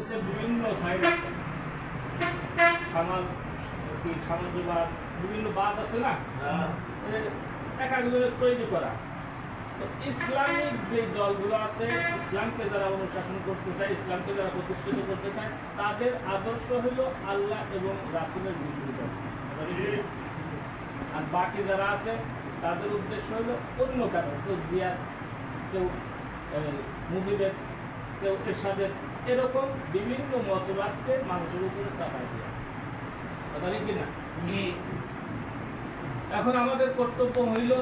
রাজনীতিতে বিভিন্ন সাইড আছে। সমাজ কি সমাজবাদ বিভিন্ন বাদ আছে না? এ এক একজনের তৈরি করা। ইসলামিক যে দলগুলো আছে ইসলামকে যারা অনুশাসন করতে চায় ইসলামকে যারা প্রতিষ্ঠিত করতে চায় তাদের আদর্শ হলো আল্লাহ এবং রাসুলের বিরোধিতা আর বাকি যারা আছে তাদের উদ্দেশ্য হলো অন্য কারণ কেউ জিয়াদ কেউ মুজিবের কেউ এরশাদের এরকম বিভিন্ন মতবাদকে মানুষের উপরে চাপাই দেওয়া কথা কিনা? এখন আমাদের কর্তব্য হইল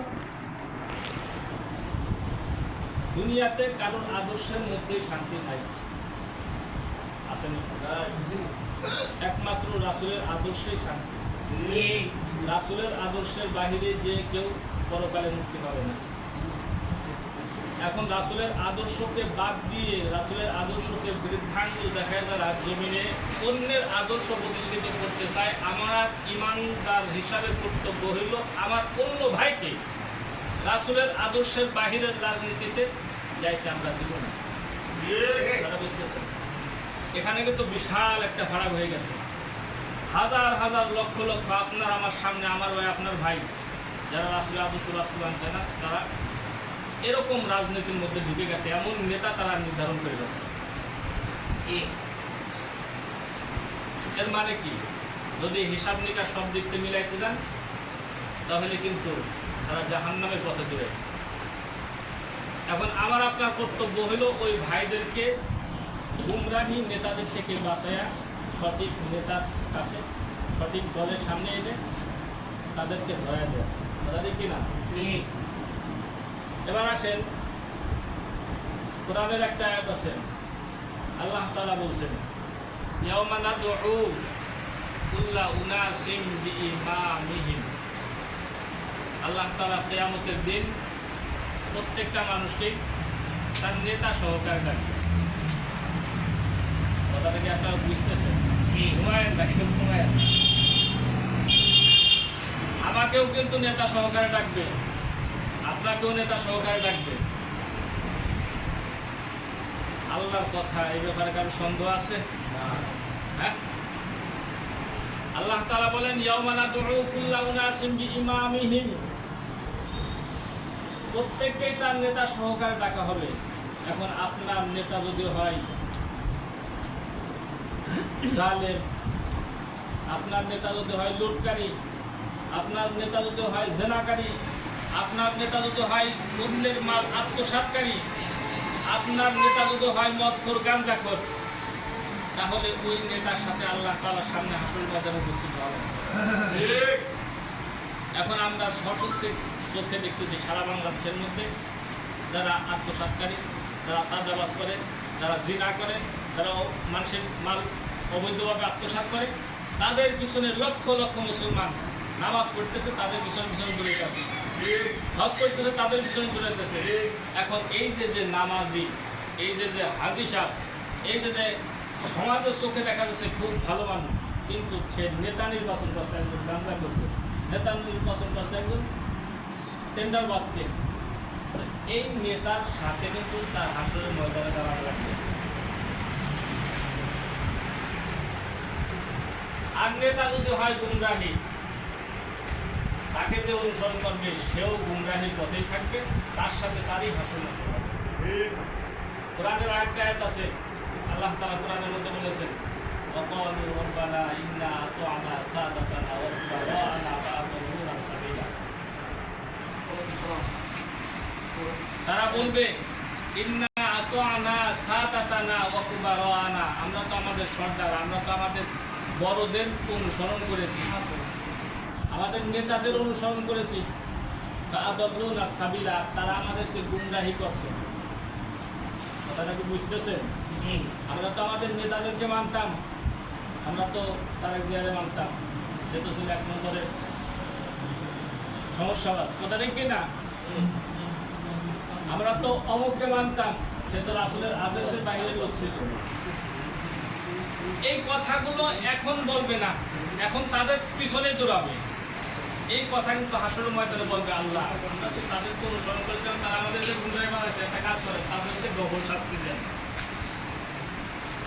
দুনিয়াতে কারণ আদর্শের মধ্যে শান্তি নাই। আসেনি একমাত্র রাসুলের আদর্শে শান্তি। রাসুলের আদর্শের বাহিরে যে কেউ পরকালে মুক্তি পাবে না। এখন রাসুলের আদর্শকে বাদ দিয়ে রাসুলের আদর্শকে বৃদ্ধাঙ্গ দেখায় যারা জমিনে অন্যের আদর্শ প্রতিষ্ঠিত করতে চায়। আমার ইমানদার হিসাবে কর্তব্য হইল আমার অন্য ভাইকে রাসুলের আদর্শের বাহিরের রাজনীতিতে যাইতে আমরা দিব না। তারা বুঝতেছেন? এখানে কিন্তু বিশাল একটা ফারাক হয়ে গেছে। হাজার হাজার লক্ষ লক্ষ আপনার আমার সামনে, আমার ভাই, আপনার ভাই, যারা রাসুলের আদর্শ রাসুল আনছে না, তারা এরকম রাজনীতির মধ্যে ঢুকে গেছে, এমন নেতা তারা নির্ধারণ করে গেছে এর মানে কি? যদি হিসাব নিকাশ সব দিক থেকে মিলাইতে যান, তাহলে কিন্তু তারা জাহান্নামের পথে দূরে এখন আমার আপনার কর্তব্য হলো ওই ভাইদেরকে গুমরাহি নেতাদের থেকে বাঁচায়া সঠিক নেতার কাছে, সঠিক দলের সামনে এনে তাদেরকে ধরা দেওয়া তাদের কি না এবার আসেন। কোরআনের একটা আয়াত আছে। আল্লাহ তাআলা বলছেন আল্লাহ দিন প্রত্যেকটা মানুষকে তার নেতা সহকারে ডাকবে কথাটা কি আপনারা বুঝতেছেন। ঘুমায়েন দেখেন ঘুমায়েন আমাকেও কিন্তু নেতা সহকারে ডাকবে। আপনাকেও নেতা সহকারে ডাকবে আল্লাহর কথা এই ব্যাপারে কারও সন্দেহ আছে? হ্যাঁ? আল্লাহ তাআলা বলেন উনাসিম বিইমামিহিম প্রত্যেককেই তার নেতা সহকারে ডাকা হবে। এখন আপনার নেতা যদি হয় জালেম আপনার নেতা যদি হয় লুটকারী আপনার নেতা যদি হয় জেনাকারী আপনার নেতা যদি হয় অন্যের মাল আত্মসাতকারী, আপনার নেতা যদি হয় মদখোর, গাঞ্জাখোর, তাহলে ওই নেতার সাথে আল্লাহ তালার সামনে হাসল বাজারে উপস্থিত হবে এখন আমরা সশস্ত্রের চোখে দেখতেছি সারা বাংলাদেশের মধ্যে। যারা আত্মসাতকারী, যারা সাদাবাস করে, যারা জিনা করে, যারা মানুষের মাল অবৈধভাবে আত্মসাৎ করে, তাদের পিছনে লক্ষ লক্ষ মুসলমান নামাজ পড়তেছে, তাদের পিছনে পিছনে দূরে আছে। হজ করতেছে তাদের পিছনে আছে এখন এই যে যে নামাজি, এই যে যে হাজি সাহ এই যে যে সমাজের চোখে দেখা যাচ্ছে খুব ভালো মানুষ, কিন্তু সে নেতা নির্বাচন করছে একজন গান্ধা করবে নেতা নির্বাচন করছে একজন টেন্ডার বাসকে এই নেতার সাথে কিন্তু তার আসলে ময়দানে দাঁড়ানো লাগবে। আর নেতা যদি হয় গুমরাহি তাকে যে অনুসরণ করবে সেও গুমরাহির পথেই থাকবে তার সাথে তারই হাসন হবে কোরআনের আরেকটা আয়াত আছে আল্লাহ তাআলা কোরআনের মধ্যে বলেছেন وقالوا ربنا إنا أطعنا سادتنا وكبراءنا فأضلونا السبيل তারা বলবে ইন্না আতানা সাতাতানা ওয়া কুবারানা আমরা তো আমাদের সর্দার আমরা তো আমাদের বড়দের অনুসরণ করেছি আমাদের নেতাদের অনুসরণ করেছি। সাবিলা তারা আমাদেরকে গুমরাহি করছে। কথাটা কি বুঝতেছেন? আমরা তো আমাদের নেতাদেরকে মানতাম। আমরা তো তারা জিয়ারে মানতাম। সে তো ছিল এক নম্বরের সমস্যাবাদ কথা ঠিক কিনা আমরা তো অমুককে মানতাম সে তো রাসুলের আদেশের বাইরে লোক ছিল। এই কথাগুলো এখন বলবে না। এখন তাদের পিছনে দৌড়াবে। এই কথা কিন্তু হাসর ময়দানে বলবে আল্লাহ। তাদেরকে অনুসরণ করেছিলাম তারা আমাদের যে গুন্ডায় বানাইছে একটা কাজ করে তাদেরকে গভর শাস্তি দেন।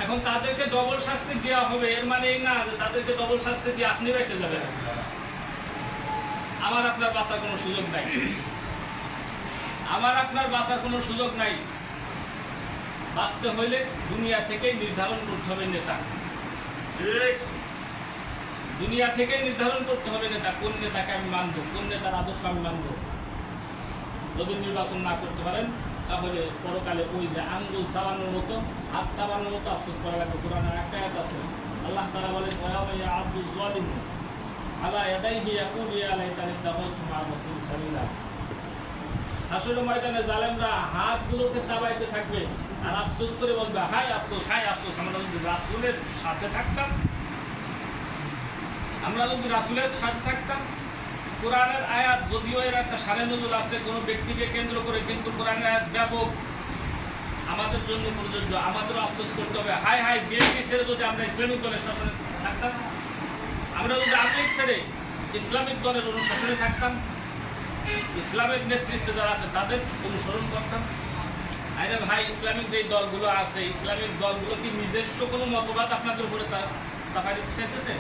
এখন তাদেরকে ডবল শাস্তি দেওয়া হবে, এর মানে এই না যে তাদেরকে ডবল শাস্তি দিয়ে আপনি বেঁচে যাবেন। আমার আপনার বাঁচার কোনো সুযোগ নাই। আমার আপনার বাঁচার কোনো সুযোগ নাই। বাঁচতে হইলে দুনিয়া থেকেই নির্ধারণ করতে হবে নেতা। দুনিয়া থেকে নির্ধারণ করতে হবে নেতা, কোন নেতাকে আমি মানব, কোন নেতার আদর্শ আমি মানব। যদি নির্বাচন না করতে পারেন, তাহলে পরকালে ওই যে আঙ্গুল চাবানোর মতো, হাত চাবানোর মতো আফসোস করা লাগবে, কোরআনের একটা আয়াত আছে। আল্লাহ তারা বলেন, ওয়া আব্দুল জালিম আলা ইয়াদাইহি ইয়াকুল ইয়া লাইতানি তাকাউতু মা রাসূল সাবিলা। হাসরের ময়দানে জালেমরা হাতগুলোকে চাবাইতে থাকবে, আর আফসোস করে বলবে হাই আফসোস হাই আফসোস, আমরা যদি রাসূলের সাথে থাকতাম আমরা যদি রাসুলের সাথে থাকতাম, কোরআনের আয়াত যদিও এর একটা সারে নজর আছে, কোনো ব্যক্তিকে কেন্দ্র করে, কিন্তু কোরআনের আয়াত ব্যাপক। আমাদের জন্য প্রযোজ্য, আমাদেরও আফসোস করতে হবে। হাই হাই বিএনপি ছেড়ে যদি আমরা ইসলামিক দলের শাসনে থাকতাম, আমরা যদি আমেরিক ছেড়ে ইসলামিক দলের অনুশাসনে থাকতাম, ইসলামের নেতৃত্বে যারা আছে, তাদের অনুসরণ করতাম। আরে ভাই, ইসলামিক যে দলগুলো আছে, ইসলামিক দলগুলো কি নিজস্ব কোনো মতবাদ আপনাদের উপরে তার চাপাই দিতে চাইতেছে?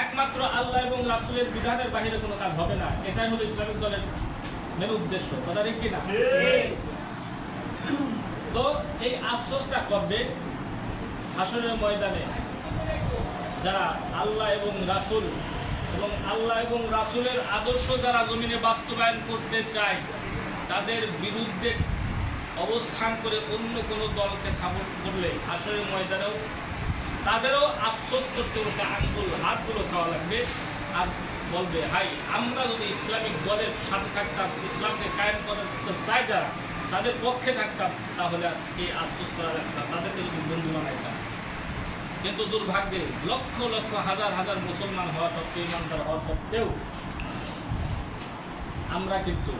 একমাত্র আল্লাহ এবং রাসুলের বিধানের বাহিরে কোনো কাজ হবে না। এটাই হলো ইসলামিক দলের মেন উদ্দেশ্য। কথা ঠিক কিনা? তো এই আফসোসটা করবে হাসনের ময়দানে যারা আল্লাহ এবং রাসুল এবং আল্লাহ এবং রাসুলের আদর্শ যারা জমিনে বাস্তবায়ন করতে চায় তাদের বিরুদ্ধে অবস্থান করে অন্য কোনো দলকে সাপোর্ট করলে হাসনের ময়দানেও তাদেরও আফসোস করতে হতে আঙ্গুল, হাতগুলো খাওয়া লাগবে। আর বলবে, হাই, আমরা যদি ইসলামিক দলের সাথে থাকতাম, ইসলামকে কায়েম করতে চাই যারা তাদের পক্ষে থাকতাম, তাহলে এই আফসোস করা লাগতাম তাদেরকে যদি বন্ধু বানাইতাম। কিন্তু দুর্ভাগ্যে লক্ষ লক্ষ হাজার হাজার মুসলমান হওয়া সত্ত্বেও, ইমানদার হওয়া সত্ত্বেও, আমরা কিন্তু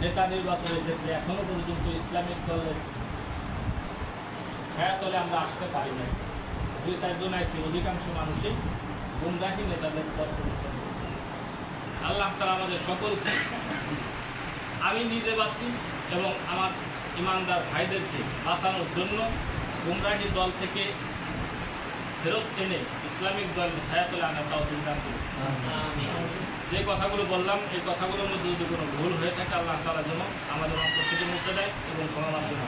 নেতা নির্বাচনের ক্ষেত্রে এখনও পর্যন্ত ইসলামিক দলের ছায়াতলে আমরা আসতে পারি না দুই চারজন আইসি অধিকাংশ মানুষই গুমরাহী নেতাদের পথ আল্লাহ তালা আমাদের সকলকে আমি নিজে বাঁচি এবং আমার ইমানদার ভাইদেরকে বাঁচানোর জন্য গুমরাহী দল থেকে ফেরত টেনে ইসলামিক দল ছায়াতলে আনার তৌফিক দান যে কথাগুলো বললাম এই কথাগুলোর মধ্যে যদি কোনো ভুল হয়ে থাকে আল্লাহ তালা যেন আমাদের অন্তর থেকে মুছে দেয় এবং ক্ষমা মাধ্যমে